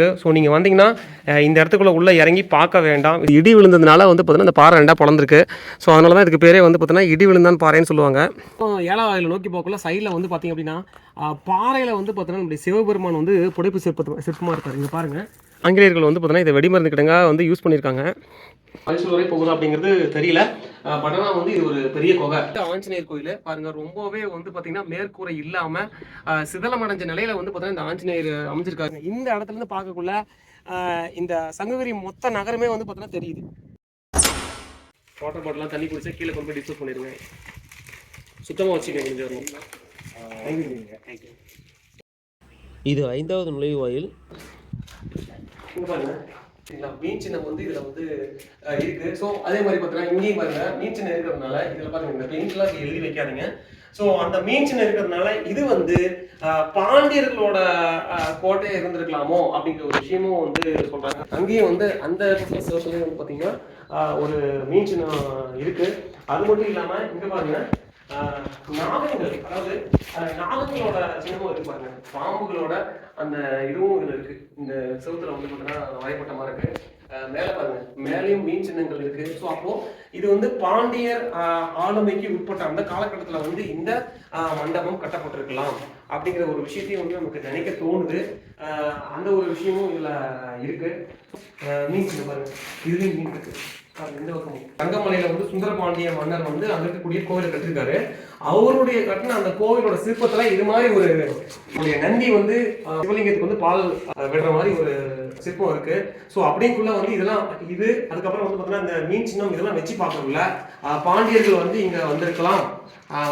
இருக்குது ஸோ நீங்கள் வந்தீங்கன்னா இந்த இடத்துக்குள்ளே உள்ளே இறங்கி பார்க்க வேண்டாம். இது இடி விழுந்ததுனால வந்து பார்த்தீங்கன்னா இந்த பாறை ரெண்டாக பிளந்திருக்கு. ஸோ அதனால தான் இதுக்கு பேரே வந்து பார்த்தீங்கன்னா இடி விழுந்தான் பாறைன்னு சொல்லுவாங்க. ஏழாவாயில் நோக்கி போகக்குள்ள சைடில் வந்து பார்த்தீங்க அப்படின்னா பாறையில் வந்து பார்த்தீங்கன்னா நம்முடைய சிவபெருமான் வந்து புடைப்பு சிற்பத்து சிற்பமாக இருக்கார். இங்கே பாருங்கள் ஆங்கிலேயர்கள் வந்து பார்த்தீங்கன்னா இதை வெடிமருந்து கிடங்காக வந்து யூஸ் பண்ணியிருக்காங்க. மைசூர் வரை போகுதா அப்படிங்கிறது தெரியல. பட் ஆனால் வந்து இது ஒரு பெரிய குகை. ஆஞ்சநேயர் கோயில். பாருங்க ரொம்பவே வந்து பார்த்தீங்கன்னா மேற்கூரை இல்லாமல் சிதலமடைஞ்ச நிலையில வந்து பார்த்தீங்கன்னா இந்த ஆஞ்சநேயர் அமைஞ்சிருக்காங்க இந்த இடத்துல இருந்து பார்க்கக்குள்ள இந்த சங்ககிரி மொத்த நகரமே வந்து பார்த்தீங்கன்னா தெரியுது. வாட்டர் பாட்டிலாம் தண்ணி குடிச்சா கீழே கொண்டு போய் டிஸ்போஸ் பண்ணிடுங்க. சுத்தமாக வச்சுக்கோங்க கொஞ்சம் வரணும் தேங்க்யூ இது ஐந்தாவது நுழைவாயில். பாருங்க. சரிங்களா மீன் சின்னம் வந்து இதுல வந்து இருக்கு. ஸோ அதே மாதிரி பார்த்தீங்கன்னா இங்கேயும் பாருங்க. மீன் சின்னம் இருக்கிறதுனால இதுல பாருங்க இந்த பெயிண்ட்லாம் இப்படி எழுதி வைக்காதீங்க. ஸோ அந்த மீன் சின்னம் இருக்கிறதுனால இது வந்து பாண்டியர்களோட கோட்டையை இருந்திருக்கலாமோ அப்படிங்கிற ஒரு விஷயமும் வந்து சொல்றாங்க. அங்கேயும் வந்து அந்த சிவசிலையும் வந்து பார்த்தீங்கன்னா ஒரு மீன் சின்னம் இருக்கு. அது மட்டும் இல்லாம இங்க பாருங்க நாகங்கள் அதாவது நாகங்களோட சின்னமும் இருக்கு பாருங்க. பாம்புகளோட அந்த இதுவும் இதுல இருக்கு. இந்த செவுத்துல வந்து பார்த்தீங்கன்னா வரைபட்ட மாதிரி இருக்கு. மேலே பாருங்க. மேலேயும் மீன் சின்னங்கள் இருக்கு. ஸோ அப்போ இது வந்து பாண்டியர் ஆளுமைக்கு உட்பட்ட அந்த காலகட்டத்தில் வந்து இந்த மண்டபம் கட்டப்பட்டிருக்கலாம். அப்படிங்கிற ஒரு விஷயத்தையும் வந்து நமக்கு நினைக்க தோணுது. அந்த ஒரு விஷயமும் இதுல இருக்கு. மீன் சின்னம் பாருங்க. இதுலேயும் மீன் இருக்கு. இந்த பக்கம் தங்கமலையில வந்து சுந்தரபாண்டிய மன்னர் வந்து அங்க இருக்கக்கூடிய கோவிலை கட்டிருக்காரு அவருடைய கட்டின அந்த கோவிலோட சிற்பத்துல இது மாதிரி ஒரு நந்தி வந்து சிவலிங்கத்துக்கு வந்து பால் விடுற மாதிரி ஒரு சிற்பம் இருக்கு. ஸோ அப்படிங்குள்ள வந்து இதெல்லாம் இது அதுக்கப்புறம் வந்து பார்த்தீங்கன்னா இந்த மீன் சின்னம் இதெல்லாம் வச்சு பார்க்கக்குள்ள பாண்டியர்கள் வந்து இங்க வந்திருக்கலாம்.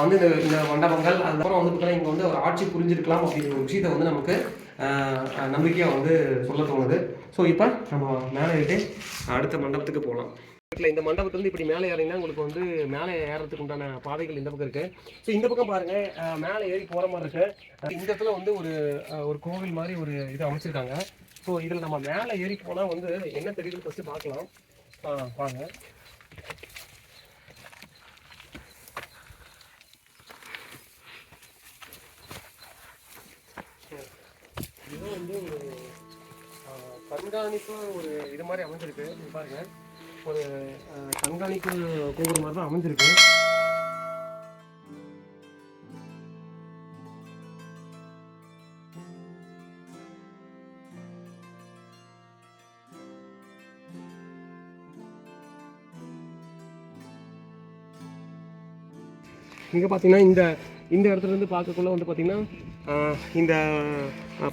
வந்து இந்த இந்த மண்டபங்கள் அதுக்கப்புறம் வந்து பார்த்தீங்கன்னா இங்க வந்து ஒரு ஆட்சி புரிஞ்சிருக்கலாம் அப்படிங்கிற ஒரு விஷயத்தை வந்து நமக்கு நம்பிக்கையாக வந்து சொல்ல தோணுது. ஸோ இப்போ நம்ம மேலே அடுத்த மண்டபத்துக்கு போகலாம் இல்லை இந்த மண்டபத்துலேருந்து இப்படி மேலே ஏறிங்கன்னா உங்களுக்கு வந்து மேலே ஏறதுக்கு உண்டான பாதைகள் இந்த பக்கம் இருக்கு. ஸோ இந்த பக்கம் பாருங்க மேலே ஏறி போகிற மாதிரி இருக்கு. இந்த இடத்துல வந்து ஒரு ஒரு கோவில் மாதிரி ஒரு இது அமைச்சிருக்காங்க. ஸோ இதில் நம்ம மேலே ஏறி போனால் வந்து என்ன தெரியுது ஃபஸ்ட்டு பார்க்கலாம். ஆ, பாருங்க. இது வந்து ஒரு கண்காணிப்பு ஒரு இது மாதிரி அமைஞ்சிருக்கு. பாருங்கள் பாருங்க. ஒரு ஆஹ், கண்காணிப்பு கோபுரம் மாதிரி தான் அமைஞ்சிருக்கு. இங்கே பார்த்தீங்கன்னா இந்த இந்த இடத்துல இருந்து பார்க்கக்குள்ள வந்து பார்த்தீங்கன்னா இந்த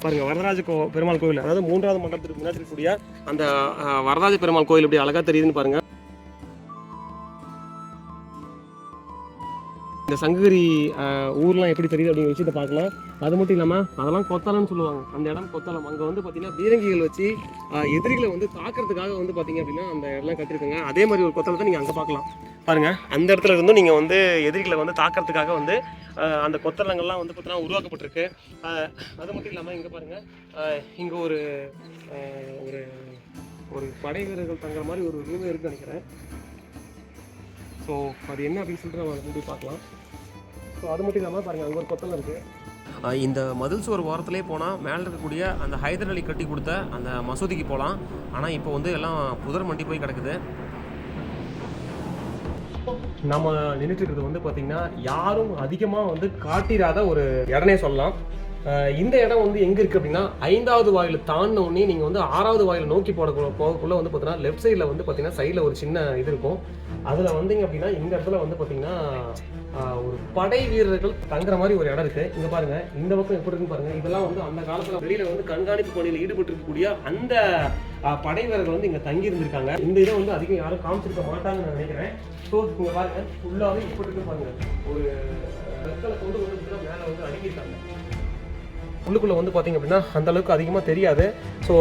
பாருங்கள் வரதராஜ கோ பெருமாள் கோவில் அதாவது மூன்றாவது மண்டபத்துக்கு முன்னாடி இருக்கக்கூடிய அந்த வரதராஜ பெருமாள் கோயில் இப்படி அழகாக தெரியுதுன்னு பாருங்கள் இந்த சங்ககிரி ஊர்லாம் எப்படி தெரியுது அப்படிங்கிற விஷயத்தை பார்க்கலாம். அது மட்டும் இல்லாமல் அதெல்லாம் கொத்தலம்னு சொல்லுவாங்க. அந்த இடம் கொத்தலம் அங்கே வந்து பார்த்தீங்கன்னா பீரங்கிகள் வச்சு எதிரிகளை வந்து தாக்குறதுக்காக வந்து பார்த்தீங்க அப்படின்னா அந்த இடம்லாம் கட்டிருக்காங்க அதே மாதிரி ஒரு கொத்தலத்தை நீங்கள் அங்கே பார்க்கலாம். பாருங்க. அந்த இடத்துல இருந்தும் நீங்கள் வந்து எதிரிகளை வந்து தாக்குறதுக்காக வந்து அந்த கொத்தலங்கள்லாம் வந்து பார்த்தீங்கன்னா உருவாக்கப்பட்டிருக்கு. அது மட்டும் இல்லாமல் இங்கே பாருங்க. இங்கே ஒரு ஒரு ஒரு படை வீரர்கள் தங்குற மாதிரி ஒரு ரூம் இருக்குன்னு நினைக்கிறேன். ஸோ அது என்ன அப்படின்னு சொல்லிட்டு நம்ம போய் பார்க்கலாம். ஸோ அது மட்டும் இல்லாமல் பாருங்கள் அங்கே ஒரு கொத்தலம் இருக்குது இந்த மதில் சுவர் ஓரத்துலேயே போனால் மேலே இருக்கக்கூடிய அந்த ஹைதர் அலி கட்டி கொடுத்த அந்த மசூதிக்கு போகலாம் ஆனால் இப்போ வந்து எல்லாம் புதர் மண்டி போய் கிடக்குது. நம்ம நின்றுட்டு இருக்கிறது வந்து பார்த்தீங்கன்னா யாரும் அதிகமாக வந்து காட்டிராத ஒரு இடனே சொல்லலாம். இந்த இடம் வந்து எங்கே இருக்குது அப்படின்னா ஐந்தாவது வாயில் தாண்டின உடனே நீங்கள் வந்து ஆறாவது வாயில் நோக்கி போட போகக்குள்ளே வந்து பார்த்தீங்கன்னா லெஃப்ட் சைடில் வந்து பார்த்தீங்கன்னா சைடில் ஒரு சின்ன இது இருக்கும். அதில் வந்தீங்க அப்படின்னா இந்த இடத்துல வந்து பார்த்தீங்கன்னா ஒரு படை வீரர்கள் தங்குற மாதிரி ஒரு இடம் இருக்குது இங்கே பாருங்க இந்த பக்கம் எப்படி இருக்குன்னு பாருங்கள் இதெல்லாம் வந்து அந்த காலத்தில் வெளியில் வந்து கண்காணிப்பு பணியில் ஈடுபட்டு இருக்கக்கூடிய அந்த படை வீரர்கள் வந்து இங்கே தங்கி இருந்திருக்காங்க இந்த இதை வந்து அதிகம் யாரும் காமிச்சிருக்க மாட்டாங்கன்னு நான் நினைக்கிறேன். ஸோ இங்கே பாருங்கள் ஃபுல்லாகவே இப்படி இருக்கு பாருங்கள் ஒரு கற்களை கொண்டு வந்து மேலே வந்து அடுக்கியிருக்காங்க. உள்ளுக்குள்ளே வந்து பார்த்திங்க அப்படின்னா அந்த அளவுக்கு அதிகமாக தெரியாது. ஸோ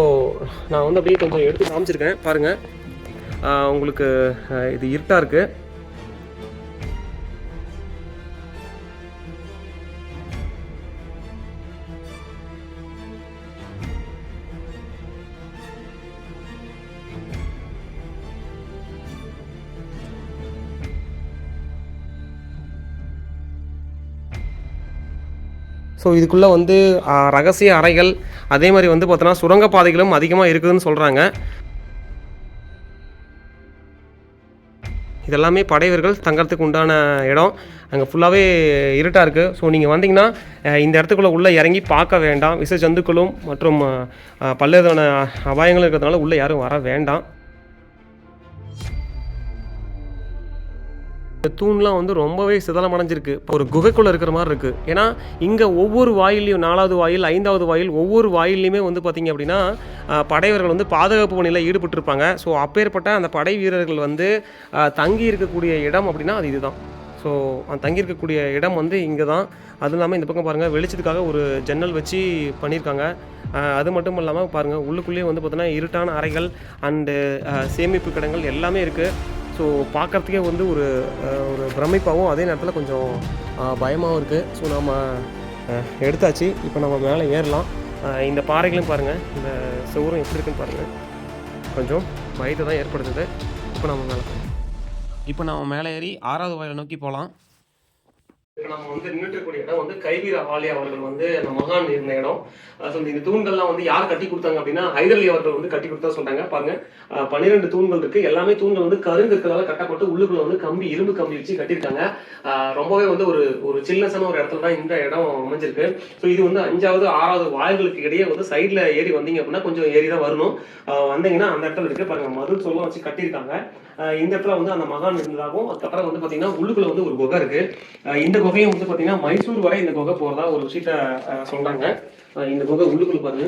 நான் வந்து அப்படியே கொஞ்சம் எடுத்து காமிச்சிருக்கேன். பாருங்கள் உங்களுக்கு இது இருட்டாக இருக்குது ஸோ இதுக்குள்ளே வந்து ரகசிய அறைகள் அதே மாதிரி வந்து பார்த்தோன்னா சுரங்கப்பாதைகளும் அதிகமாக இருக்குதுன்னு சொல்கிறாங்க இதெல்லாமே படையவர்கள் தங்கறதுக்கு உண்டான இடம். அங்கே ஃபுல்லாகவே இருட்டாக இருக்குது ஸோ நீங்கள் வந்தீங்கன்னா இந்த இடத்துக்குள்ளே உள்ளே இறங்கி பார்க்க வேண்டாம். விச ஜந்துக்களும் மற்றும் பல்வேறு அபாயங்களும் இருக்கிறதுனால உள்ளே யாரும் வர வேண்டாம். இந்த தூண்லாம் வந்து ரொம்பவே சிதலமடைஞ்சிருக்கு. ஒரு குகைக்குள்ளே இருக்கிற மாதிரி இருக்குது ஏன்னா இங்கே ஒவ்வொரு வாயிலையும் நாலாவது வாயில் ஐந்தாவது வாயில் ஒவ்வொரு வாயிலையுமே வந்து பார்த்திங்க அப்படின்னா படையவர்கள் வந்து பாதுகாப்பு பணியில் ஈடுபட்டிருப்பாங்க. ஸோ அப்பேற்பட்ட அந்த படை வீரர்கள் வந்து தங்கி இருக்கக்கூடிய இடம் அப்படின்னா அது இதுதான். ஸோ தங்கியிருக்கக்கூடிய இடம் வந்து இங்கே தான் அதுவும் இல்லாமல் இந்த பக்கம் பாருங்கள் வெளிச்சத்துக்காக ஒரு ஜன்னல் வச்சு பண்ணியிருக்காங்க அது மட்டும் இல்லாமல் பாருங்கள் உள்ளுக்குள்ளேயே வந்து பார்த்தோன்னா இருட்டான அறைகள் அண்டு சேமிப்பு கிடங்கள் எல்லாமே இருக்குது ஸோ பார்க்குறதுக்கே வந்து ஒரு ஒரு பிரமிப்பாகவும் அதே நேரத்தில் கொஞ்சம் பயமாகவும் இருக்குது ஸோ நம்ம எடுத்தாச்சு. இப்போ நம்ம மேலே ஏறலாம். இந்த பாறைகளும் பாருங்கள் இந்த சுவரும் எப்படி இருக்குன்னு பாருங்கள் கொஞ்சம் பயத்தை தான் ஏற்படுத்துது. இப்போ நம்ம மேலே இப்போ நம்ம மேலே ஏறி ஆறாவது வயலை நோக்கி போகலாம். நம்ம வந்து நின்றுட்டு இடம் வந்து கைவீர ஆலி அவர்கள் வந்து அந்த மகான் இருந்த இடம். ஸோ இந்த தூண்கள்லாம் வந்து யார் கட்டி கொடுத்தாங்க அப்படின்னா ஹைதர் அவர்கள் வந்து கட்டி கொடுத்தா சொன்னாங்க பாருங்க. பன்னிரெண்டு தூண்கள் இருக்கு. எல்லாமே தூண்கள் வந்து கருங்கற்களால் கட்டப்பட்டு உள்ளுக்குள்ள வந்து கம்பி இரும்பு கம்பி வச்சு கட்டியிருக்காங்க. ரொம்பவே வந்து ஒரு ஒரு சில்லஸான ஒரு இடத்துல தான் இந்த இடம் அமைஞ்சிருக்கு. ஸோ இது வந்து அஞ்சாவது ஆறாவது வாயில்களுக்கு இடையே வந்து சைடில் ஏறி வந்தீங்க அப்படின்னா கொஞ்சம் ஏறி தான் வரணும். வந்தீங்கன்னா அந்த இடத்துல இருக்கு பாருங்க மது சொல்லம் வச்சு கட்டியிருக்காங்க. இந்த இடத்துல வந்து அந்த மகான் இருந்ததாகவும் அதுக்கப்புறம் வந்து பார்த்தீங்கன்னா உள்ளுக்குள்ள வந்து ஒரு குகை இருக்கு. இந்த குகை குகையும் வந்து பார்த்தீங்கன்னா மைசூர் வரை இந்த குகை போகிறதா ஒரு விஷயத்த சொல்கிறாங்க இந்த குகை உள்ளுக்குள்ள பாருங்க.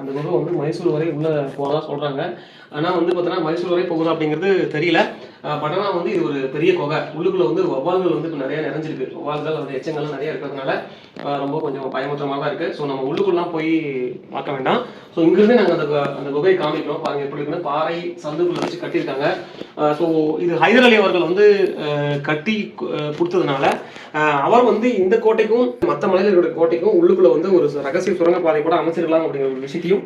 அந்த குகை வந்து மைசூர் வரை உள்ளே போகிறதா சொல்கிறாங்க ஆனால் வந்து பார்த்தீங்கன்னா மைசூர் வரை போகுதா அப்படிங்கிறது தெரியல. பட் ஆனால் வந்து இது ஒரு பெரிய குகை. உள்ளுக்குள்ள வந்து வவ்வால்கள் வந்து இப்போ நிறைய நிறைஞ்சிருக்கு. வவ்வால்கள் வந்து எச்சங்கள்லாம் நிறைய இருக்கிறதுனால ரொம்ப கொஞ்சம் பயமுற்ற தான் இருக்கு. ஸோ நம்ம உள்ளுக்குள்ளலாம் போய் பார்க்க வேண்டாம். ஸோ இங்கிருந்து நாங்கள் அந்த அந்த குகையை காமிக்கிறோம். பாருங்க எப்படி இருக்குன்னு. பாறை சந்துக்குள்ள வச்சு கட்டியிருக்காங்க. ஸோ இது ஹைதர் அலி அவர்கள் வந்து கட்டி கொடுத்ததுனால அவர் வந்து இந்த கோட்டைக்கும் மற்ற மலைகளுடைய கோட்டைக்கும் உள்ளுக்குள்ள வந்து ஒரு ரகசிய சுரங்கப்பாதை கூட அமைச்சிருக்கலாம் அப்படிங்கிற ஒரு விஷயத்தையும்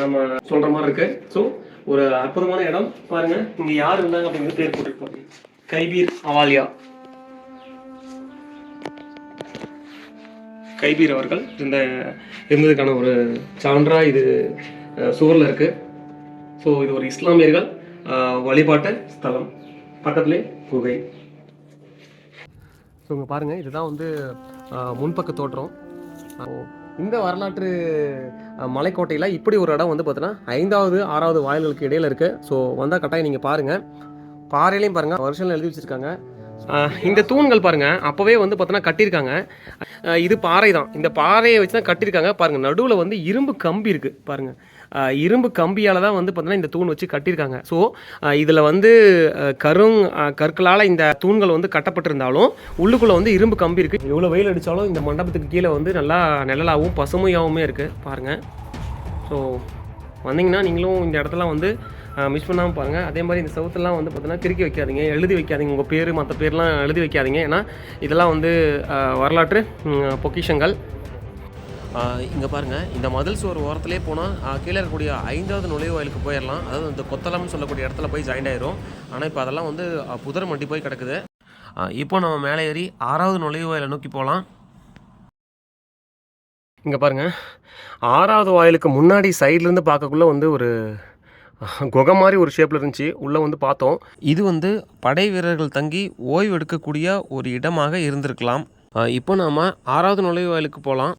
நம்ம சொல்ற மாதிரி இருக்கு. ஸோ ஒரு அற்புதமான இடம். பாருங்க இங்க யார் இருந்தாங்க அப்படிங்கிற பேர் போட்டிருப்பாங்க. கைபீர் அவாலியா. கைபீர் அவர்கள் இந்த இருந்ததுக்கான ஒரு சான்றா இது சுவரில் இருக்கு. ஸோ இது ஒரு இஸ்லாமியர்கள் வழிபாட்டு ஸ்தலம். பக்கத்துலே குகை. ஸோ இங்கே பாருங்கள் இதுதான் வந்து முன்பக்க தோற்றம். இந்த வரலாற்று மலைக்கோட்டையில் இப்படி ஒரு இடம் வந்து பார்த்தோன்னா ஐந்தாவது ஆறாவது வாயில்களுக்கு இடையில இருக்குது ஸோ வந்தால் கட்டாயம் நீங்கள் பாருங்கள் பாறையிலையும் பாருங்கள் வருஷம் எழுதி வச்சுருக்காங்க. இந்த தூண்கள் பாருங்கள் அப்போவே வந்து பார்த்தோன்னா கட்டியிருக்காங்க. இது பாறை தான் இந்த பாறையை வச்சு தான் கட்டியிருக்காங்க. பாருங்கள் நடுவில் வந்து இரும்பு கம்பி இருக்குது பாருங்கள் இரும்பு கம்பியால் தான் வந்து பார்த்தோன்னா இந்த தூண் வச்சு கட்டியிருக்காங்க. ஸோ இதில் வந்து கருங் கற்களால் இந்த தூண்கள் வந்து கட்டப்பட்டிருந்தாலும் உள்ளுக்குள்ளே வந்து இரும்பு கம்பி இருக்குது எவ்வளோ வெயில் அடித்தாலும் இந்த மண்டபத்துக்கு கீழே வந்து நல்லா நிழலாகவும் பசுமையாகவுமே இருக்குது பாருங்கள் ஸோ வந்தீங்கன்னா நீங்களும் இந்த இடத்துல வந்து மிஸ் பண்ணாமல் பாருங்கள் அதே மாதிரி இந்த சவுத்துலாம் வந்து பார்த்தீங்கன்னா கிறுக்கி வைக்காதீங்க. எழுதி வைக்காதீங்க. உங்கள் பேர் மற்ற பேர்லாம் எழுதி வைக்காதீங்க. ஏன்னா இதெல்லாம் வந்து வரலாற்று பொக்கிஷங்கள். இங்கே பாருங்கள் இந்த மதில் சுவர் ஓரத்துலேயே போனால் கீழே இருக்கக்கூடிய ஐந்தாவது நுழைவாயிலுக்கு போயிடலாம். அதாவது இந்த கொத்தளம்னு சொல்லக்கூடிய இடத்துல போய் ஜாயின் ஆயிரும். ஆனால் இப்போ அதெல்லாம் வந்து புதர் மண்டி போய் கிடக்குது. இப்போ நம்ம மேலே ஏறி ஆறாவது நுழைவாயிலை நோக்கி போகலாம் இங்கே பாருங்க. ஆறாவது வாயிலுக்கு முன்னாடி சைட்லேருந்து பார்க்கக்குள்ள வந்து ஒரு குகை மாதிரி ஒரு ஷேப்பில் இருந்துச்சு. உள்ளே வந்து பார்த்தோம். இது வந்து படை வீரர்கள் தங்கி ஓய்வு எடுக்கக்கூடிய ஒரு இடமாக இருந்திருக்கலாம். இப்போ நாம் ஆறாவது நுழைவாயிலுக்கு போகலாம்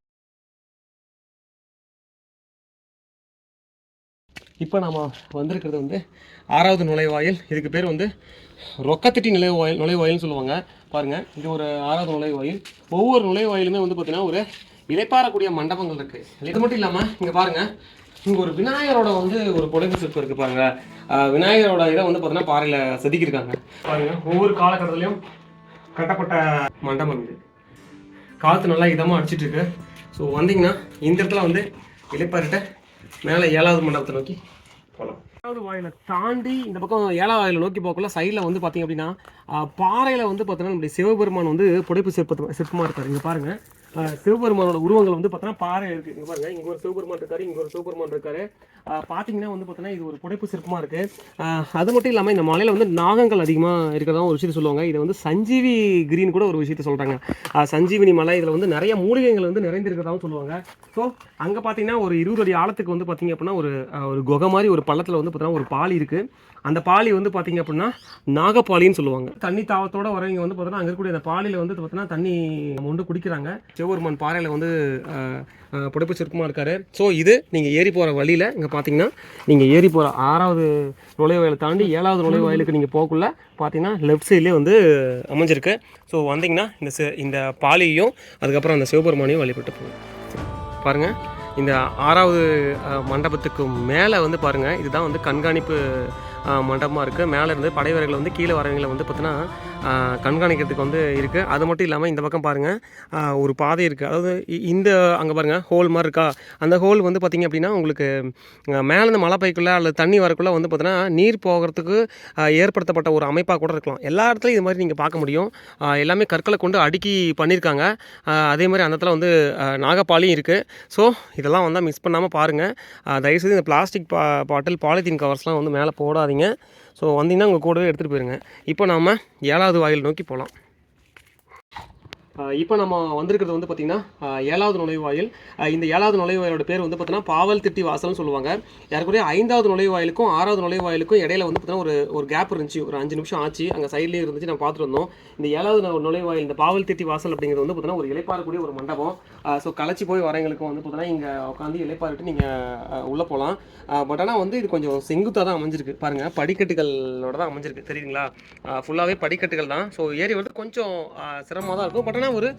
இப்போ நாம் வந்திருக்கிறது வந்து ஆறாவது நுழைவாயில். இதுக்கு பேர் வந்து ரொக்கத்திட்டி நுழைவாயில் நுழைவாயில்னு சொல்லுவாங்க. பாருங்கள் இது ஒரு ஆறாவது நுழைவாயில். ஒவ்வொரு நுழைவாயிலுமே வந்து பார்த்திங்கன்னா ஒரு இலைப்பாறக்கூடிய மண்டபங்கள் இருக்குது இது மட்டும் இல்லாமல் இங்கே பாருங்கள் இங்கே ஒரு விநாயகரோட வந்து ஒரு புடவை சிற்பம் இருக்குது பாருங்கள் விநாயகரோட இதை வந்து பார்த்தீங்கன்னா பாறையில் செதுக்கியிருக்காங்க. பாருங்க ஒவ்வொரு காலகட்டத்திலையும் கட்டப்பட்ட மண்டபம் இது. காற்று நல்லா இதமாக அடிச்சிட்டு இருக்கு. ஸோ வந்தீங்கன்னா இந்த இடத்துல வந்து இலைப்பாரிட்ட மேலே ஏழாவது மண்டபத்தை நோக்கி போகலாம் ஏழாவது வாயிலை தாண்டி இந்த பக்கம் ஏழாவது வாயிலை நோக்கி போகக்குள்ள சைடில் வந்து பார்த்தீங்க அப்படின்னா பாறையில் வந்து பார்த்தீங்கன்னா நம்முடைய சிவபெருமான் வந்து புடைப்பு சிற்பத்து சிற்பமாக இருக்கார் இங்கே பாருங்கள் சிவபெருமானோட உருவங்கள் வந்து பார்த்தோன்னா பாறை இருக்குது இங்கே பாருங்கள் இங்கே ஒரு சிவபெருமான் இருக்காரு இங்கே ஒரு சிவபெருமான் இருக்காரு. பார்த்தீங்கன்னா வந்து பார்த்தீங்கன்னா இது ஒரு புடைப்பு சிற்பமாக இருக்குது அது மட்டும் இல்லாமல் இந்த மலையில் வந்து நாகங்கள் அதிகமாக இருக்கிறதா ஒரு விஷயத்தை சொல்லுவாங்க. இதை வந்து சஞ்சீவி கிரீன் கூட ஒரு விஷயத்தை சொல்கிறாங்க சஞ்சீவினி மலை இதில் வந்து நிறைய மூலிகைகள் வந்து நிறைந்திருக்கிறதாவும் சொல்லுவாங்க. ஸோ அங்கே பார்த்தீங்கன்னா ஒரு இருபது அடி ஆழத்துக்கு வந்து பார்த்தீங்க அப்படின்னா ஒரு ஒரு குகை மாதிரி ஒரு பள்ளத்தில் வந்து பார்த்தோன்னா ஒரு பாலி இருக்குது அந்த பாலி வந்து பார்த்தீங்க அப்படின்னா நாகப்பாலின்னு சொல்லுவாங்க. தண்ணி தாவத்தோட வரவங்க வந்து பார்த்தீங்கன்னா அங்கே இருக்கக்கூடிய அந்த பாலியில் வந்து பார்த்தீங்கன்னா தண்ணி மொண்டு குடிக்கிறாங்க. சிவபெருமான் பாறையில் வந்து புடைப்பு சிற்பமாக இருக்காரு. ஸோ இது நீங்கள் ஏறி போகிற வழியில் இங்கே பார்த்தீங்கன்னா நீங்கள் ஏறி போகிற ஆறாவது நுழைவாயிலை தாண்டி ஏழாவது நுழைவாயிலுக்கு நீங்கள் போகக்குள்ள பார்த்தீங்கன்னா லெஃப்ட் சைட்லேயே வந்து அமைஞ்சிருக்கு. ஸோ வந்தீங்கன்னா இந்த இந்த பாலியையும் அதுக்கப்புறம் அந்த சிவபெருமானையும் வழிபட்டு போகும் பாருங்கள் இந்த ஆறாவது மண்டபத்துக்கு மேலே வந்து பாருங்கள் இதுதான் வந்து கண்காணிப்பு மண்டபமாக இருக்குது மேலே இருந்து படைவீரர்கள் வந்து கீழே வரவங்களை வந்து பார்த்தீங்கன்னா கண்காணிக்கிறதுக்கு வந்து இருக்குது அது மட்டும் இல்லாமல் இந்த பக்கம் பாருங்கள் ஒரு பாதை இருக்குது அதாவது இ- இந்த அங்கே பாருங்கள் ஹோல் மாதிரி இருக்கா? அந்த ஹோல் வந்து பார்த்திங்க அப்படின்னா உங்களுக்கு மேலேருந்து மழை பெய்க்குள்ளே அல்லது தண்ணி வரக்குள்ளே வந்து பார்த்தீங்கன்னா நீர் போகிறதுக்கு ஏற்படுத்தப்பட்ட ஒரு அமைப்பாக கூட இருக்கலாம். எல்லா இடத்துலையும் இது மாதிரி நீங்கள் பார்க்க முடியும். எல்லாமே கற்களை கொண்டு அடுக்கி பண்ணியிருக்காங்க அதே மாதிரி அந்த இடத்துல வந்து நாகப்பாலியும் இருக்குது ஸோ இதெல்லாம் வந்தால் மிஸ் பண்ணாமல் பாருங்கள் தயவுசெய்து இந்த பிளாஸ்டிக் பா பாட்டில் பாலித்தீன் கவர்ஸ்லாம் வந்து மேலே போடாதீங்க. ஸோ வந்தீங்கன்னா உங்கள் கூடவே எடுத்துகிட்டு போயிருங்க. இப்போ நாம் ஏழாவது வாயில் நோக்கி போகலாம் இப்போ நம்ம வந்திருக்கிறது வந்து பார்த்திங்கன்னா ஏழாவது நுழைவாயில். இந்த ஏழாவது நுழைவாயிலோட பேர் வந்து பார்த்தீங்கன்னா பாவல் திட்டி வாசல்னு சொல்லுவாங்க. யாருக்குரிய ஐந்தாவது நுழைவாயிலுக்கும் ஆறாவது நுழைவாயிலுக்கும் இடையில வந்து பார்த்தீங்கன்னா ஒரு ஒரு கேப் இருந்துச்சு. ஒரு அஞ்சு நிமிஷம் ஆச்சு. அங்கே சைட்லேயே இருந்துச்சு நம்ம பார்த்துட்டு வந்தோம். இந்த ஏழாவது நுழைவாயில் இந்த பாவல் திட்டி வாசல் அப்படிங்கிறது வந்து பார்த்தீங்கன்னா ஒரு இலைப்பாறக்கூடிய ஒரு மண்டபம். ஸோ களைச்சி போய் வரவங்களுக்கும் வந்து பார்த்தீங்கன்னா இங்கே உட்காந்து இலைப்பாரிட்டு நீங்கள் உள்ளே போகலாம் பட் ஆனால் வந்து இது கொஞ்சம் செங்குத்தாக தான் அமைஞ்சிருக்கு. பாருங்கள் படிக்கட்டுகளோட தான் அமைஞ்சிருக்கு. தெரியுங்களா ஃபுல்லாகவே படிக்கட்டுகள் தான். ஸோ ஏறி வந்து கொஞ்சம் சிரமமாக தான் இருக்கும். பட் ஆனால் ஒரு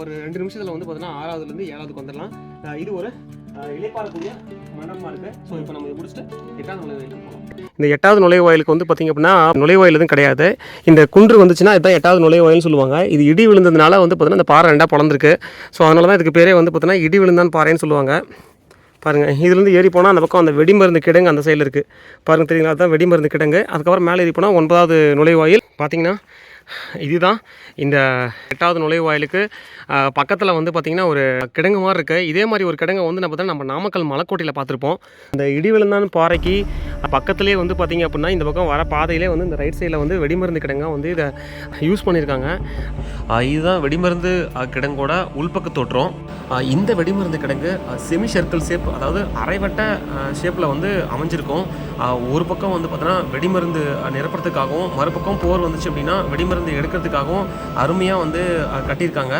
ஒரு ரெண்டு நிமிஷத்தில் வந்து பார்த்தீங்கன்னா ஆறாவதுலேருந்து ஏழாவதுக்கு வந்துடலாம். இது ஒரு இருக்குது ஸோ இப்போ நம்ம முடிச்சுட்டு எட்டாவது நுழைவாயிலுக்கு போகலாம். இந்த எட்டாவது நுழைவாயிலுக்கு வந்து பார்த்திங்க அப்படின்னா நுழைவாயில் எதுவும் கிடையாது. இந்த குன்று வந்துச்சுன்னா இதுதான் எட்டாவது நுழைவாயில்னு சொல்லுவாங்க. இது இடி விழுந்ததுனால வந்து பார்த்தீங்கன்னா இந்த பாறை ரெண்டாக பிளந்துருக்கு. ஸோ அதனால தான் இதுக்கு பேரே வந்து பார்த்தீங்கன்னா இடி விழுந்தான் பாறைன்னு சொல்லுவாங்க. பாருங்கள் இதுலேருந்து ஏறி போனால் அந்த பக்கம் அந்த வெடிமருந்து கிடங்கு அந்த சைடில் இருக்குது பாருங்கள் தெரியுங்களா அதுதான் வெடிமருந்து கிடங்கு. அதுக்கப்புறம் மேலே ஏறி போனால் ஒன்பதாவது நுழைவாயில். பார்த்தீங்கன்னா இதுதான். இந்த எட்டாவது நுழைவாயிலுக்கு பக்கத்தில் வந்து பார்த்திங்கன்னா ஒரு கிடங்கு மாதிரி இருக்குது இதே மாதிரி ஒரு கிடங்கு வந்து நம்ம நம்ம நாமக்கல் மலைக்கோட்டையில் பார்த்துருப்போம் இந்த இடி பாறைக்கு பக்கத்துலேயே வந்து பார்த்திங்க அப்படின்னா இந்த பக்கம் வர பாதையிலே வந்து இந்த ரைட் சைடில் வந்து வெடிமருந்து கிடங்கா வந்து இதை யூஸ் பண்ணியிருக்காங்க இதுதான் வெடிமருந்து கிடங்கோட உள்பக்க தோற்றம். இந்த வெடிமருந்து கிடங்கு செமி சர்க்கிள் ஷேப் அதாவது அரைவட்ட ஷேப்பில் வந்து அமைஞ்சிருக்கும். ஒரு பக்கம் வந்து பார்த்தோன்னா வெடிமருந்து நிரப்புறதுக்காகவும் மறுபக்கம் போர் வந்துச்சு அப்படின்னா வெடிமருந்து எடுக்கிறதுக்காகவும் அருமையாக வந்து கட்டியிருக்காங்க.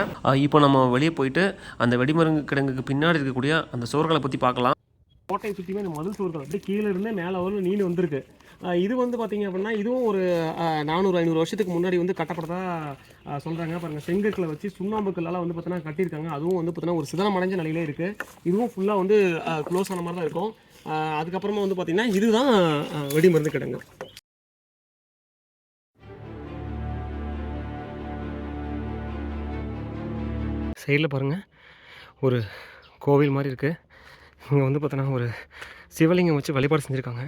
இப்போ நம்ம வெளியே போயிட்டு அந்த வெடிமருந்து கிடங்குக்கு பின்னாடி இருக்கக்கூடிய அந்த சுவர்களை பற்றி பார்க்கலாம். கோட்டையை சுற்றியுமே இந்த மதில் சுவர்கள் அப்படியே கீழே இருந்தே மேலே அவ்வளோ நீண்டு வந்திருக்கு. இது வந்து பார்த்தீங்க அப்படின்னா இதுவும் ஒரு நானூறு ஐநூறு வருஷத்துக்கு முன்னாடி வந்து கட்டப்பட்டதா சொல்கிறாங்க பாருங்கள் செங்கற்களை வச்சு சுண்ணாம்பு கல்லால் வந்து பார்த்தீங்கன்னா கட்டியிருக்காங்க. அதுவும் வந்து பார்த்தீங்கன்னா ஒரு சிதனம் அடைஞ்ச நிலையிலே இருக்குது இதுவும் ஃபுல்லாக வந்து க்ளோஸ் ஆன மாதிரி தான் இருக்கும் அதுக்கப்புறமா வந்து பார்த்தீங்கன்னா இதுதான் வெடிமருந்து கிடங்கு. சைடில் பாருங்கள் ஒரு கோவில் மாதிரி இருக்குது இங்கே வந்து பார்த்தோன்னா ஒரு சிவலிங்கம் வச்சு வழிபாடு செஞ்சுருக்காங்க.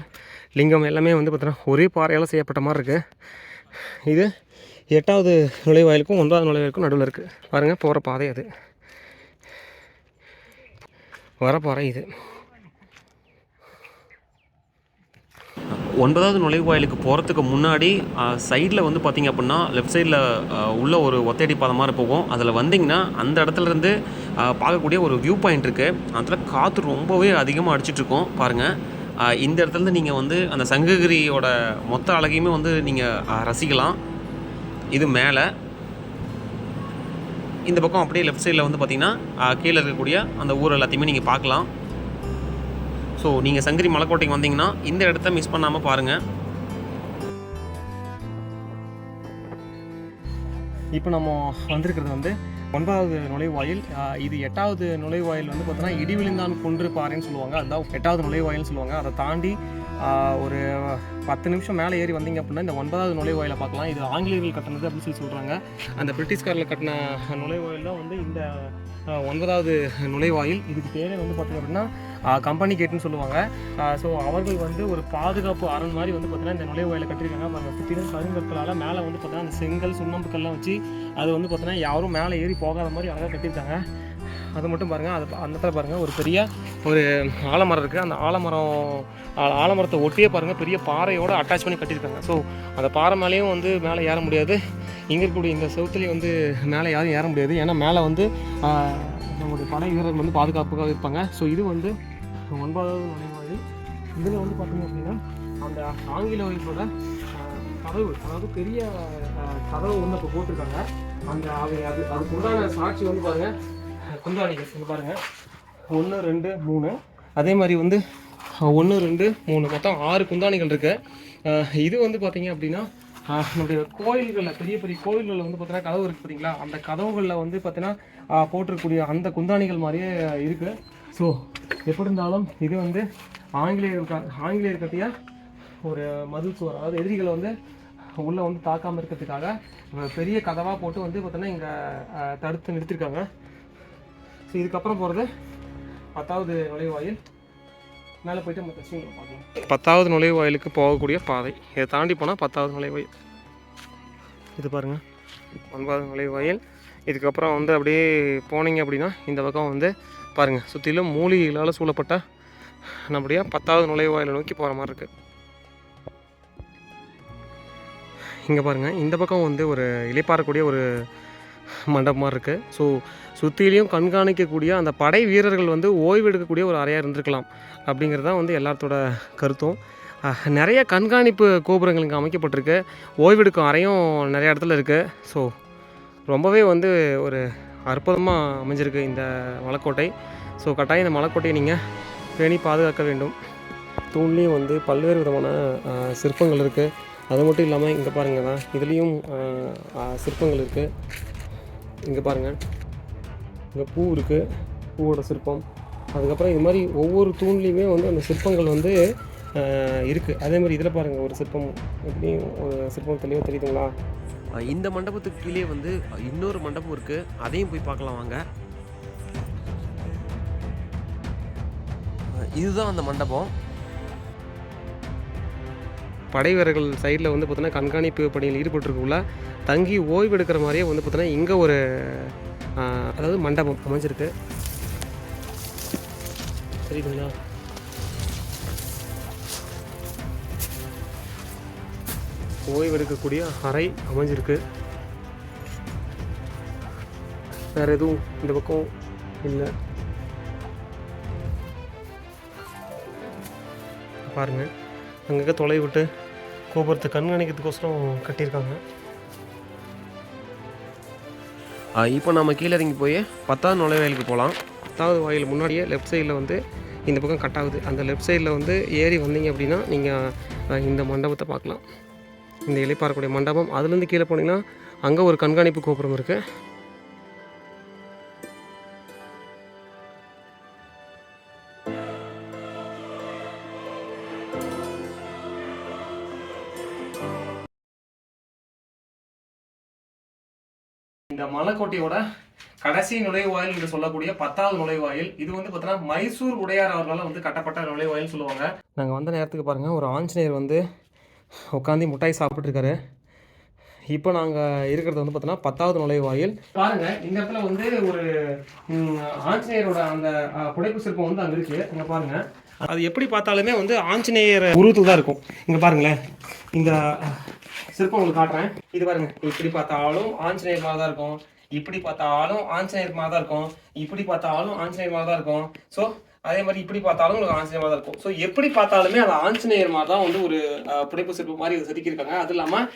லிங்கம் எல்லாமே வந்து பார்த்தோன்னா ஒரே பாறையால் செய்யப்பட்ட மாதிரி இருக்குது இது எட்டாவது நுழைவாயிலுக்கும் ஒன்பதாவது நுழைவாயிலுக்கும் நடுவில் இருக்குது பாருங்கள் போகிற பாதை அது. வர பாறை இது. ஒன்பதாவது நுழைவாயிலுக்கு போகிறதுக்கு முன்னாடி சைடில் வந்து பார்த்தீங்க அப்படின்னா லெஃப்ட் சைடில் உள்ள ஒரு ஒத்தடி பாதை மாதிரி போகும். அதில் வந்தீங்கன்னா அந்த இடத்துலேருந்து பார்க்கக்கூடிய ஒரு வியூ பாயிண்ட் இருக்குது அதில் காற்று ரொம்பவே அதிகமாக அடிச்சிட்ருக்கோம். பாருங்கள் இந்த இடத்துலேருந்து நீங்கள் வந்து அந்த சங்ககிரியோட மொத்த அழகையுமே வந்து நீங்கள் ரசிக்கலாம். இது மேலே. இந்த பக்கம் அப்படியே லெஃப்ட் சைடில் வந்து பார்த்திங்கன்னா கீழே இருக்கக்கூடிய அந்த ஊர் எல்லாத்தையுமே நீங்கள் பார்க்கலாம். ஸோ நீங்கள் சங்கரி மலைக்கோட்டைக்கு வந்தீங்கன்னா இந்த இடத்த மிஸ் பண்ணாமல் பாருங்கள் இப்போ நம்ம வந்திருக்கிறது வந்து ஒன்பதாவது நுழைவாயில் இது எட்டாவது நுழைவாயில் வந்து பார்த்தோன்னா இடி விழுந்தான் குன்று பாறைன்னு சொல்லுவாங்க. அதுதான் எட்டாவது நுழைவாயில்னு சொல்லுவாங்க. அதை தாண்டி ஒரு பத்து நிமிஷம் மேலே ஏறி வந்தீங்க அப்படின்னா இந்த ஒன்பதாவது நுழைவாயிலை பார்க்கலாம். இது ஆங்கிலேயர்கள் கட்டினது அப்படின்னு சொல்லி சொல்கிறாங்க அந்த பிரிட்டிஷ்காரில் கட்டின நுழைவாயில் தான் வந்து இந்த ஒன்பதாவது நுழைவாயில். இதுக்கு பேரே வந்து பார்த்தீங்க அப்படின்னா கம்பெனி கேட்டுன்னு சொல்லுவாங்க. ஸோ அவர்கள் வந்து ஒரு பாதுகாப்பு அரண் மாதிரி வந்து பார்த்தீங்கன்னா இந்த நுழைவாயில் கட்டியிருக்காங்க. அவங்க சுற்றிலும் கருங்கற்களால் மேலே வந்து பார்த்தீங்கன்னா அந்த செங்கல் சுண்ணம்புக்கள்லாம் வச்சு அது வந்து பார்த்தீங்கன்னா யாரும் மேலே ஏறி போகாத மாதிரி அழகாக கட்டியிருக்காங்க. அது மட்டும் பாருங்கள் அது அந்த இடத்துல பாருங்கள் ஒரு பெரிய ஒரு ஆலமரம் இருக்குது அந்த ஆலமரம் ஆலமரத்தை ஒட்டியே பாருங்கள் பெரிய பாறையோடு அட்டாச் பண்ணி கட்டியிருக்காங்க. ஸோ அந்த பாறை மேலேயும் வந்து மேலே ஏற முடியாது. இங்கே இருக்கக்கூடிய இந்த செவுத்துலேயும் வந்து மேலே யாரும் ஏற முடியாது. ஏன்னா மேலே வந்து ஆ, நம்மளுடைய படை வீரர்கள் வந்து பாதுகாப்புக்காக இருப்பாங்க. ஸோ இது வந்து ஒன்பதாவது நுழைவாயில் இதில் வந்து பார்த்தீங்க அப்படின்னா அந்த ஆங்கில வகுப்போட கதவு அதாவது பெரிய கதவு வந்து இப்போ போட்டிருக்காங்க. அந்த அது அது அதுக்கு உண்டான சாட்சி வந்து பாருங்கள் குந்தாணிகள் வந்து பாருங்கள் ஒன்று ரெண்டு மூணு. அதே மாதிரி வந்து ஒன்று ரெண்டு மூணு. மொத்தம் ஆறு குந்தாணிகள் இருக்குது இது வந்து பார்த்தீங்க அப்படின்னா நம்முடைய கோயில்களில் பெரிய பெரிய கோயில்களில் வந்து பார்த்தீங்கன்னா கதவு இருக்குது பார்த்தீங்களா? அந்த கதவுகளில் வந்து பார்த்தீங்கன்னா போட்டிருக்கக்கூடிய அந்த குந்தாணிகள் மாதிரியே இருக்குது ஸோ எப்படி இருந்தாலும் இது வந்து ஆங்கிலேயர் ஆங்கிலேயர் கட்டிய ஒரு மதில் சுவர். அதாவது எதிரிகளை வந்து உள்ளே வந்து தாக்காமல் இருக்கிறதுக்காக பெரிய கதவாக போட்டு வந்து பார்த்தோன்னா இங்கே தடுத்து நிறுத்திருக்காங்க. ஸோ இதுக்கப்புறம் போகிறது பத்தாவது நுழைவாயில். மேலே போயிட்டு மற்ற விஷயங்களை பார்க்கலாம் பத்தாவது நுழைவாயிலுக்கு போகக்கூடிய பாதை. இதை தாண்டி போனால் பத்தாவது நுழைவாயில். இது பாருங்கள் ஒன்பதாவது நுழைவாயில். இதுக்கப்புறம் வந்து அப்படியே போனீங்க அப்படின்னா இந்த பக்கம் வந்து பாருங்கள் சுற்றிலும் மூலிகைகளால் சூழப்பட்ட நம்முடைய பத்தாவது நுழைவாயிலை நோக்கி போகிற மாதிரி இருக்குது இங்கே பாருங்கள் இந்த பக்கம் வந்து ஒரு இலைப்பாறக்கூடிய ஒரு மண்டபம் மாதிரி இருக்குது ஸோ சுற்றிலையும் கண்காணிக்கக்கூடிய அந்த படை வீரர்கள் வந்து ஓய்வு எடுக்கக்கூடிய ஒரு அறையாக இருந்திருக்கலாம் அப்படிங்கிறது தான் வந்து எல்லாத்தோட கருத்தும். நிறைய கண்காணிப்பு கோபுரங்கள் இங்கே அமைக்கப்பட்டிருக்கு. ஓய்வெடுக்கும் அறையும் நிறைய இடத்துல இருக்குது ஸோ ரொம்பவே வந்து ஒரு அற்புதமாக அமைஞ்சிருக்கு இந்த மலைக்கோட்டை. ஸோ கட்டாயம் இந்த மலைக்கோட்டையை நீங்கள் பேணி பாதுகாக்க வேண்டும். தூண்லேயும் வந்து பல்வேறு விதமான சிற்பங்கள் இருக்குது அது மட்டும் இல்லாமல் இங்கே பாருங்கள் தான் இதுலேயும் சிற்பங்கள் இருக்குது இங்கே பாருங்கள் இங்கே பூ இருக்குது பூவோட சிற்பம். அதுக்கப்புறம் இது மாதிரி ஒவ்வொரு தூண்லேயுமே வந்து அந்த சிற்பங்கள் வந்து இருக்குது அதே மாதிரி இதில் பாருங்கள் ஒரு சிற்பம். எப்படியும் ஒரு சிற்பம் தெளிவாக தெரியுதுங்களா? இந்த மண்டபத்துக்கு கீழே வந்து இன்னொரு மண்டபம் இருக்குது அதையும் போய் பார்க்கலாம் வாங்க. இதுதான் அந்த மண்டபம். படை வீரர்கள் சைடில் வந்து பார்த்தீங்கன்னா கண்காணிப்பு பணியில் ஈடுபட்டிருக்குள்ள தங்கி ஓய்வு எடுக்கிற மாதிரியே வந்து பார்த்தீங்கன்னா இங்கே ஒரு அதாவது மண்டபம் அமைஞ்சிருக்கு. சரிங்களா ஓய்வு எடுக்கக்கூடிய அறை அமைஞ்சிருக்கு. வேற எதுவும் இந்த பக்கம் இல்லை. பாருங்கள் அங்கங்கே தொலை விட்டு கோபுரத்தை கண்காணிக்கிறதுக்கோசரம் கட்டியிருக்காங்க. இப்போ நம்ம கீழே இறங்கி போய் பத்தாவது நுழைவாயிலுக்கு போகலாம் பத்தாவது வாயில் முன்னாடியே லெஃப்ட் சைடில் வந்து இந்த பக்கம் கட் ஆகுது. அந்த லெஃப்ட் சைடில் வந்து ஏறி வந்தீங்க அப்படின்னா நீங்கள் இந்த மண்டபத்தை பார்க்கலாம். இந்த இலைப்பாறக்கூடிய மண்டபம். அதுலேருந்து கீழே போனீங்கன்னா அங்கே ஒரு கண்காணிப்பு கோபுரம் இருக்குது இந்த மலைக்கோட்டையோட கடைசி நுழைவாயில் என்று சொல்லக்கூடிய பத்தாவது நுழைவாயில் இது வந்து பார்த்தீங்கன்னா மைசூர் உடையார் அவர்களால் வந்து கட்டப்பட்ட நுழைவாயில் சொல்லுவாங்க. நாங்கள் வந்த நேரத்துக்கு பாருங்கள் ஒரு ஆஞ்சநேயர் வந்து உட்காந்து முட்டாய் சாப்பிட்ருக்காரு இப்போ நாங்கள் இருக்கிறது வந்து பார்த்தோன்னா பத்தாவது நுழைவாயில். பாருங்க இந்த இடத்துல வந்து ஒரு ஆஞ்சநேயரோட அந்த புடைப்பு சிற்பம் வந்து அங்கே இருக்கு. இங்கே பாருங்க. அது எப்படி பார்த்தாலுமே வந்து ஆஞ்சநேயர் உருவத்தில் தான் இருக்கும். இங்கே பாருங்களேன். இந்த சிற்பம் உங்களுக்கு காட்டுறேன். இது பாருங்க. இப்படி பார்த்தாலும் ஆஞ்சநேயர் மாதிரி தான் இருக்கும். இப்படி பார்த்தாலும் ஆஞ்சநேயர் மாதிரி தான் இருக்கும். இப்படி பார்த்தாலும் ஆஞ்சநேயர் மாதிரி தான் இருக்கும். ஸோ அதே மாதிரி இப்படி பார்த்தாலும் உங்களுக்கு ஆஞ்சநேயர் மாதிரி தான் இருக்கும். ஸோ எப்படி பார்த்தாலுமே அது ஆஞ்சநேயர் மாதிரி தான் வந்து ஒரு புடைப்பு சிற்பம் மாதிரி இதை செதுக்கியிருக்காங்க. அது இல்லாமல்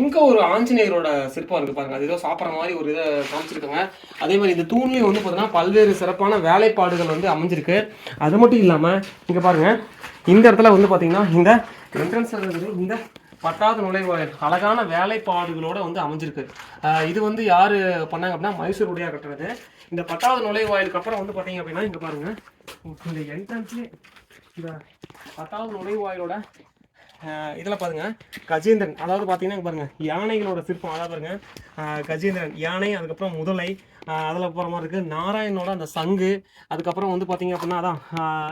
இங்கே ஒரு ஆஞ்சநேயரோட சிற்பம் இருக்கு பாருங்க. அது ஏதோ சாப்பிட்ற மாதிரி ஒரு இதை காமிச்சிருக்காங்க. அதே மாதிரி இந்த தூண்லேயும் வந்து பார்த்தீங்கன்னா பல்வேறு சிறப்பான வேலைப்பாடுகள் வந்து அமைஞ்சிருக்கு. அது மட்டும் இல்லாமல் இங்கே பாருங்கள் இந்த இடத்துல வந்து பார்த்தீங்கன்னா இந்த என்ட்ரன்ஸ் இந்த பத்தாவது நுழைவாயில் அழகான வேலைப்பாடுகளோட வந்து அமைஞ்சிருக்கு. இது வந்து யார் பண்ணாங்க அப்படின்னா மைசூர் உடையா கட்டுறது இந்த பத்தாவது நுழைவாயிலுக்கு அப்புறம் வந்து பார்த்தீங்க அப்படின்னா இங்கே பாருங்க. இந்த என்ட்ரன்ஸ்லேயே இந்த பத்தாவது நுழைவாயிலோட இதில் பாருங்க. கஜேந்திரன் அதாவது பார்த்தீங்கன்னா பாருங்கள் யானைகளோட சிற்பம் அதாவது பாருங்கள் கஜேந்திரன் யானை அதுக்கப்புறம் முதலை அதில் போகிற மாதிரி இருக்குது நாராயணோட அந்த சங்கு அதுக்கப்புறம் வந்து பார்த்தீங்க அப்படின்னா அதான்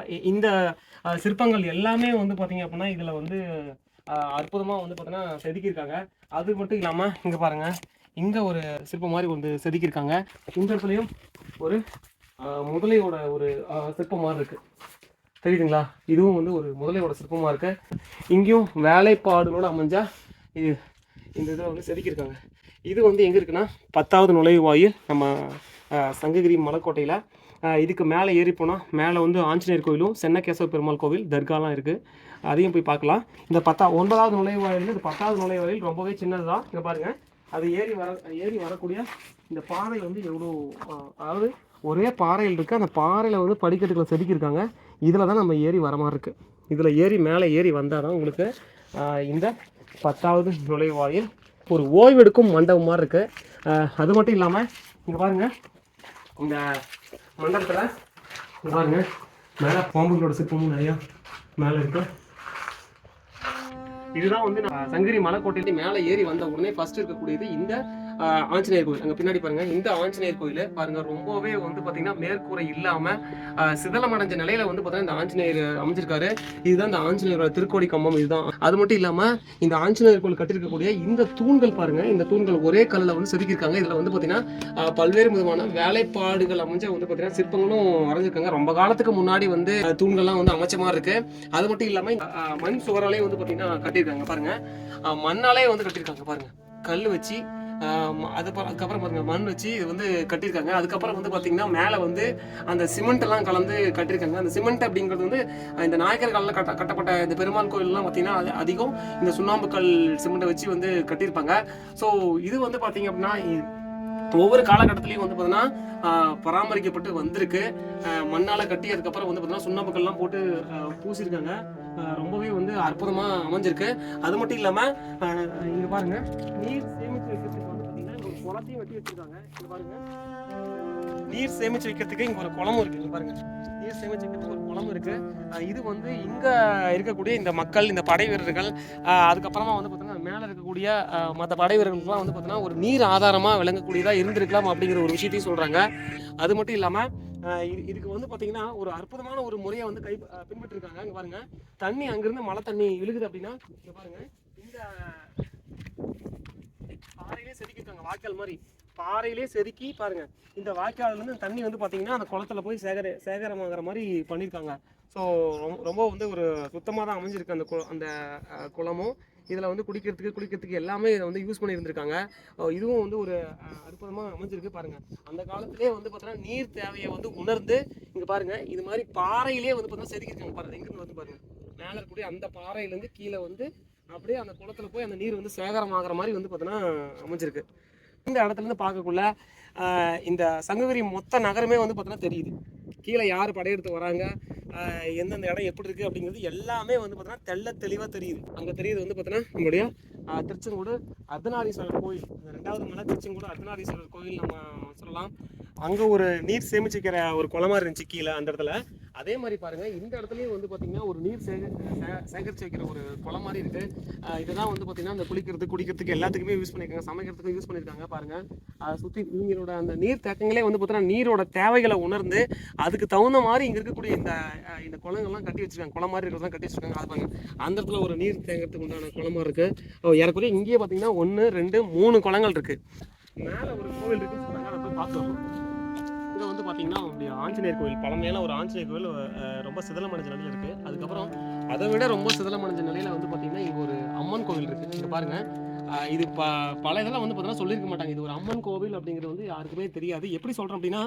இ- இந்த சிற்பங்கள் எல்லாமே வந்து பார்த்தீங்க அப்படின்னா இதில் வந்து அற்புதமாக வந்து பார்த்தோன்னா செதுக்கியிருக்காங்க. அது மட்டும் இல்லாமல் இங்கே பாருங்கள் இங்கே ஒரு சிற்பம் மாதிரி வந்து செதுக்கியிருக்காங்க. இந்த இடத்துலையும் ஒரு முதலையோட ஒரு சிற்பம் மாதிரி இருக்குது தெரியுதுங்களா? இதுவும் வந்து ஒரு முதலையோட சிற்பமாக இருக்கு. இங்கேயும் வேலைப்பாடுகளோடு அமைஞ்சா இது இந்த இதை வந்து செதுக்கியிருக்காங்க. இது வந்து எங்கே இருக்குன்னா பத்தாவது நுழைவாயில் நம்ம சங்ககிரி மலைக்கோட்டையில். இதுக்கு மேலே ஏறி போனால் மேலே வந்து ஆஞ்சநேயர் கோயிலும் சென்னகேசவ பெருமாள் கோவில் தர்காலாம் இருக்குது அதையும் போய் பார்க்கலாம். இந்த பத்தா ஒன்பதாவது நுழைவாயில் இந்த பத்தாவது நுழைவாயில் ரொம்பவே சின்னதுதான். இங்கே பாருங்கள் அது ஏறி வர ஏறி வரக்கூடிய இந்த பாறை வந்து எவ்வளோ அதாவது ஒரே பாறையில் இருக்குது அந்த பாறையில் வந்து படிக்கட்டுகளை செதுக்கியிருக்காங்க. இதில் தான் நம்ம ஏறி வர மாதிரி இருக்குது இதில் ஏறி மேலே ஏறி வந்தால் தான் உங்களுக்கு இந்த பத்தாவது நுழைவாயில் ஒரு ஓய்வெடுக்கும் மண்டபம் மாதிரி இருக்குது அது மட்டும் இல்லாமல் இங்கே பாருங்கள் இந்த மண்டபத்தில் இங்கே பாருங்கள் மேலே பாம்புகளோட சிற்பமும் நிறையா மேலே இருக்குது இதுதான் வந்து நான் சங்கரி மலைக்கோட்டையில மேலே ஏறி வந்த உடனே ஃபர்ஸ்ட் இருக்கக்கூடியது இந்த ஆஞ்சநேயர் கோயில். அங்கே பின்னாடி பாருங்க. இந்த ஆஞ்சநேயர் கோயில் பாருங்க ரொம்பவே வந்து பார்த்தீங்கன்னா மேற்கூரை இல்லாம சிதலம் அடைஞ்ச நிலையில வந்து பார்த்தீங்கன்னா இந்த ஆஞ்சநேயர் அமைஞ்சிருக்காரு. இதுதான் இந்த ஆஞ்சநேயரோட திருக்கோடி கம்பம் இதுதான். அது மட்டும் இல்லாம இந்த ஆஞ்சநேயர் கோயில் கட்டியிருக்கக்கூடிய இந்த தூண்கள் பாருங்க. இந்த தூண்கள் ஒரே கல்லில் வந்து செதுக்கியிருக்காங்க. இதுல வந்து பார்த்தீங்கன்னா பல்வேறு விதமான வேலைப்பாடுகள் அமைஞ்ச வந்து பார்த்தீங்கன்னா சிற்பங்களும் வரைஞ்சிருக்காங்க ரொம்ப காலத்துக்கு முன்னாடி வந்து தூண்கள்லாம் வந்து அமைச்ச மாதிரி இருக்கு. அது மட்டும் இல்லாம மண் சுவராலே வந்து பார்த்தீங்கன்னா கட்டியிருக்காங்க. பாருங்க. மண்ணாலே வந்து கட்டியிருக்காங்க. பாருங்க. கல் வச்சு அது அதுக்கப்புறம் பாருங்க மண் வச்சு இது வந்து கட்டியிருக்காங்க. அதுக்கப்புறம் வந்து பார்த்தீங்கன்னா மேலே வந்து அந்த சிமெண்ட் எல்லாம் கலந்து கட்டியிருக்காங்க. அந்த சிமெண்ட் அப்படிங்கிறது வந்து இந்த நாயக்கர் காலில் கட்ட கட்டப்பட்ட இந்த பெருமாள் கோயிலெலாம் பார்த்தீங்கன்னா அது அதிகம். இந்த சுண்ணாம்புக்கல் சிமெண்ட்டை வச்சு வந்து கட்டியிருப்பாங்க. ஸோ இது வந்து பார்த்தீங்க அப்படின்னா ஒவ்வொரு காலகட்டத்திலையும் வந்து பார்த்தீங்கன்னா பராமரிக்கப்பட்டு வந்திருக்கு. மண்ணால் கட்டி அதுக்கப்புறம் வந்து பார்த்தீங்கன்னா சுண்ணாம்புக்கல்லாம் போட்டு பூசியிருக்காங்க. ரொம்பவே வந்து அற்புதமாக அமைஞ்சிருக்கு. அது மட்டும் இல்லாமல் இங்கே பாருங்கள் நீர் குளத்தையும் வெட்டி வச்சிருக்காங்க. இங்க பாருங்க. நீர் சேமிச்சு வைக்கிறதுக்கு இங்க ஒரு குளமும் இருக்கு. இங்க பாருங்க. நீர் சேமிச்சு வைக்கிறதுக்கு ஒரு குளம் இருக்கு. இது வந்து இங்க இருக்கக்கூடிய இந்த மக்கள் இந்த படை வீரர்கள் அதுக்கப்புறமா வந்து பார்த்தீங்கன்னா மேல இருக்கக்கூடிய மற்ற படை வீரர்களுக்குலாம் வந்து பார்த்தீங்கன்னா ஒரு நீர் ஆதாரமா விளங்கக்கூடியதா இருந்திருக்கலாம் அப்படிங்கிற ஒரு விஷயத்தையும் சொல்றாங்க. அது மட்டும் இல்லாம இது இதுக்கு வந்து பார்த்தீங்கன்னா ஒரு அற்புதமான ஒரு முறையை வந்து கை பின்பற்றிருக்காங்க. இங்க பாருங்க. தண்ணி அங்கிருந்து மழை தண்ணி விழுகுது அப்படின்னா இங்க பாருங்க. இந்த செதுக்கிருக்காங்க வாய்க்கால் மாதிரி. பாறையிலே செதுக்கி பாருங்க. இந்த வாய்க்கால்லேருந்து தண்ணி வந்து பார்த்தீங்கன்னா அந்த குளத்துல போய் சேகர சேகரமாகிற மாதிரி பண்ணியிருக்காங்க ஸோ ரொம்ப வந்து ஒரு சுத்தமாக தான் அமைஞ்சிருக்கு அந்த குளம் அந்த குளமும். இதில் வந்து குடிக்கிறதுக்கு குளிக்கிறதுக்கு எல்லாமே இதை வந்து யூஸ் பண்ணியிருந்திருக்காங்க. இதுவும் வந்து ஒரு அற்புதமாக அமைஞ்சிருக்கு பாருங்கள் அந்த காலத்திலே வந்து பார்த்தோன்னா நீர் தேவையை வந்து உணர்ந்து இங்கே பாருங்கள் இது மாதிரி பாறையிலே வந்து பார்த்தீங்கன்னா செதுக்கிருக்காங்க பாருங்கள் எங்கேருந்து வந்து பாருங்கள் மேலே இருக்கக்கூடிய அந்த பாறையிலேருந்து கீழே வந்து அப்படியே அந்த குளத்துல போய் அந்த நீர் வந்து சேகரமாகிற மாதிரி வந்து பார்த்தோன்னா அமைஞ்சிருக்கு. இந்த இடத்துலேருந்து பார்க்கக்குள்ள இந்த சங்ககிரி மொத்த நகரமே வந்து பார்த்தோன்னா தெரியுது. கீழே யார் படையெடுத்து வராங்க எந்தெந்த இடம் எப்படி இருக்குது அப்படிங்கிறது எல்லாமே வந்து பார்த்தோன்னா தெள்ள தெளிவாக தெரியுது. அங்கே தெரியுது வந்து பார்த்தோன்னா நம்மளுடைய திருச்செங்கோடு அர்த்தநாரீஸ்வரர் கோயில். இந்த ரெண்டாவது மலை திருச்செங்கோடு அர்த்தநாரீஸ்வரர் கோயில் நம்ம சொல்லலாம். அங்கே ஒரு நீர் சேமிச்சிக்கிற ஒரு குளமாக இருந்துச்சு கீழே அந்த இடத்துல. அதே மாதிரி பாருங்க இந்த இடத்துலயும் வந்து பார்த்தீங்கன்னா ஒரு நீர் சேகரிச்சு வைக்கிற ஒரு குளம் மாதிரி இருக்கு. இதெல்லாம் இதுதான் வந்து பார்த்தீங்கன்னா அந்த குளிக்கிறதுக்கு குடிக்கிறதுக்கு எல்லாத்துக்குமே யூஸ் பண்ணியிருக்காங்க சமைக்கிறதுக்கும் யூஸ் பண்ணியிருக்காங்க பாருங்க. அதை சுற்றி நீங்களோட அந்த நீர் தேக்கங்களே வந்து பார்த்தீங்கன்னா நீரோட தேவைகளை உணர்ந்து அதுக்கு தகுந்த மாதிரி இங்கே இருக்கக்கூடிய இந்த இந்த குளங்கள்லாம் கட்டி வச்சிருக்காங்க குளம் மாதிரி இருக்கிறதெல்லாம் கட்டி வச்சிருக்காங்க. அது பாருங்க அந்த இடத்துல ஒரு நீர் தேங்கிறதுக்கு உண்டான குளமா இருக்கு. ஏறக்குறைய இங்கேயே பார்த்தீங்கன்னா ஒன்று ரெண்டு மூணு குளங்கள் இருக்கு. மேலே ஒரு கோவில் இருக்குன்னு சொன்னாங்க அதை போய் அங்கே வந்து பார்த்தீங்கன்னா அப்படி ஆஞ்சநேயர் கோவில் பழமையான ஒரு ஆஞ்சநேயர் கோவில் ரொம்ப சிதலமடைஞ்ச நிலையில் இருக்குது அதுக்கப்புறம் அதை விட ரொம்ப சிதலமடைஞ்ச நிலையில் வந்து பார்த்தீங்கன்னா இங்கே ஒரு அம்மன் கோவில் இருக்குது இங்கே பாருங்கள் இது ப பல இதெல்லாம் வந்து பார்த்தீங்கன்னா சொல்லியிருக்க மாட்டாங்க. இது ஒரு அம்மன் கோவில் அப்படிங்கிறது வந்து யாருக்குமே தெரியாது. எப்படி சொல்கிறோம் அப்படின்னா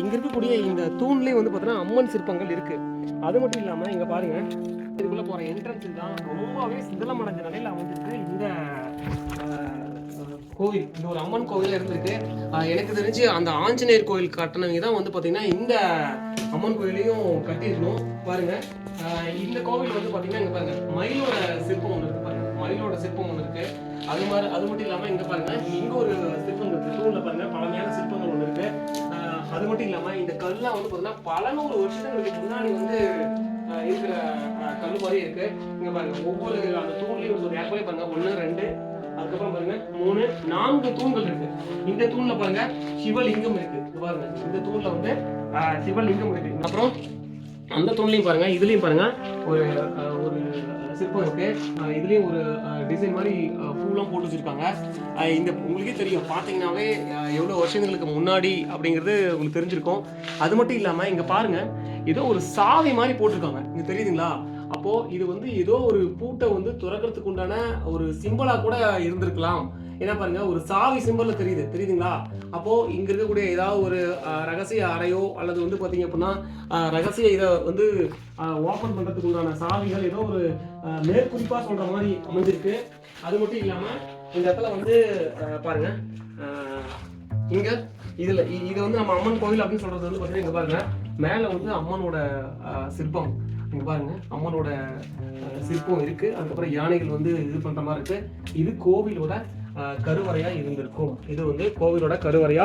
இங்கே இருக்கக்கூடிய இந்த தூண்லேயே வந்து பார்த்தீங்கன்னா அம்மன் சிற்பங்கள் இருக்குது அது மட்டும் இல்லாமல் இங்கே பாருங்கள் இதுக்குள்ளே போகிற என்ட்ரன்ஸ் தான் ரொம்பவே சிதலமடைஞ்ச நிலையில் வந்துட்டு இந்த கோவில் இந்த ஒரு அம்மன் கோவிலாக இருந்திருக்கு. எனக்கு தெரிஞ்சு அந்த ஆஞ்சநேயர் கோவில் கட்டினவங்க தான் வந்து பார்த்தீங்கன்னா இந்த அம்மன் கோயிலையும் கட்டியிருக்கணும். பாருங்க. இந்த கோவில் வந்து பார்த்தீங்கன்னா இங்கே பாருங்க. மயிலோட சிற்பம் ஒன்று இருக்கு பாருங்க. மயிலோட சிற்பம் ஒன்று இருக்கு. அது மாதிரி அது மட்டும் இல்லாமல் இங்கே பாருங்க. இங்கே ஒரு சிற்பம் இருக்கு. தூணில் பாருங்க. பழமையான சிற்பங்கள் ஒன்று இருக்கு. அது மட்டும் இல்லாமல் இந்த கல்லாம் வந்து பார்த்தீங்கன்னா பல நூறு வருஷங்களுக்கு முன்னாடி வந்து இருக்கிற கல் மாதிரி இருக்கு. இங்க பாருங்க. ஒவ்வொரு அந்த தூண்லயும் ஒரு ஏற்கனவே பாருங்க. ஒன்று ரெண்டு அதுக்கப்புறம் பாருங்க மூணு நான்கு தூண்கள் இருக்கு. இந்த தூண்ல பாருங்க சிவலிங்கம் இருக்கு. பாருங்க இந்த தூண்ல வந்து சிவலிங்கம் இருக்கு. அப்புறம் அந்த தூண்லையும் பாருங்க இதுலயும் பாருங்க ஒரு ஒரு சிற்பம் இருக்கு. இதுலயும் ஒரு டிசைன் மாதிரி பூலாம் போட்டு வச்சிருக்காங்க. இந்த உங்களுக்கே தெரியும் பாத்தீங்கன்னாவே எவ்வளோ எவ்வளவு வருஷங்களுக்கு முன்னாடி அப்படிங்கிறது உங்களுக்கு தெரிஞ்சிருக்கும். அது மட்டும் இல்லாம இங்க பாருங்க ஏதோ ஒரு சாவி மாதிரி போட்டிருக்காங்க. இங்க தெரியுதுங்களா? அப்போது இது வந்து ஏதோ ஒரு பூட்டை வந்து துறக்கிறதுக்கு உண்டான ஒரு சிம்பிளாக கூட இருந்திருக்கலாம். என்ன பாருங்க ஒரு சாவி சிம்பிளில் தெரியுது. தெரியுதுங்களா? அப்போது இங்கே இருக்கக்கூடிய ஏதாவது ஒரு ரகசிய அறையோ அல்லது வந்து பார்த்தீங்க அப்படின்னா ரகசிய இதை வந்து ஓப்பன் பண்ணுறதுக்கு உண்டான சாவிகள் ஏதோ ஒரு மேற்குறிப்பாக சொல்கிற மாதிரி அமைஞ்சிருக்கு. அது மட்டும் இல்லாமல் இந்த இடத்துல வந்து பாருங்க இங்கே இதில் இது வந்து நம்ம அம்மன் கோவில் அப்படின்னு சொல்றது வந்து பார்த்தீங்கன்னா இங்கே பாருங்க மேலே வந்து அம்மனோட சிற்பம். நீங்கள் பாருங்க அம்மனோட சிற்பம் இருக்கு. அதுக்கப்புறம் யானைகள் வந்து இது பண்ணுற மாதிரி இருக்கு. இது கோவிலோட கருவறையாக கருவறையா இருந்திருக்கும். இது வந்து கோவிலோட கருவறையா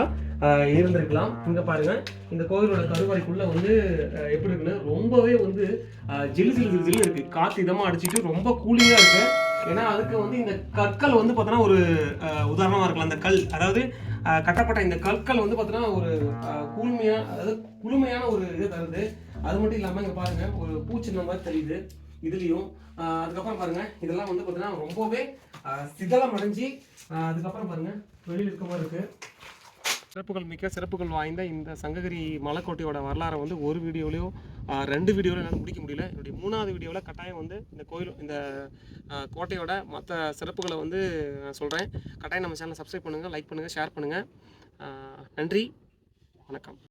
இருந்திருக்கலாம். இங்க பாருங்க இந்த கோவிலோட கருவறைக்குள்ள வந்து எப்படி இருக்குன்னு ரொம்பவே வந்து அஹ், ஜிலு ஜிலு ஜிலு ஜிலு இருக்கு. காத்து இதமா அடிச்சிட்டு ரொம்ப கூலிங்கா இருக்கு. ஏன்னா அதுக்கு வந்து இந்த கற்கள் வந்து பார்த்தோன்னா ஒரு உதாரணமாக இருக்கலாம். அந்த கல் அதாவது கட்டப்பட்ட இந்த கற்கள் வந்து பார்த்தீங்கன்னா ஒரு அஹ், அதாவது குளுமையான ஒரு இது தருது. அது மட்டும் இல்லாம இங்க பாருங்க ஒரு பூச்சின்ன மாதிரி தெரியுது இதுலயும். அதுக்கப்புறம் பாருங்க இதெல்லாம் வந்து பார்த்தீங்கன்னா ரொம்பவே அஹ், சிதலம் அடைஞ்சு அதுக்கப்புறம் பாருங்க வெளியில் இருக்க மாதிரி இருக்கு. சிறப்புகள் மிக்க சிறப்புகள் வாய்ந்த இந்த சங்ககிரி மலைக்கோட்டையோட வரலாறை வந்து ஒரு வீடியோலையோ ரெண்டு வீடியோவில் என்னால் முடிக்க முடியல. என்னுடைய மூணாவது வீடியோவில் கட்டாயம் வந்து இந்த கோயில் இந்த கோட்டையோட மற்ற சிறப்புகளை வந்து நான் சொல்கிறேன் கட்டாயம் நம்ம சேனலை சப்ஸ்கிரைப் பண்ணுங்கள் லைக் பண்ணுங்கள் ஷேர் பண்ணுங்கள் நன்றி. வணக்கம்.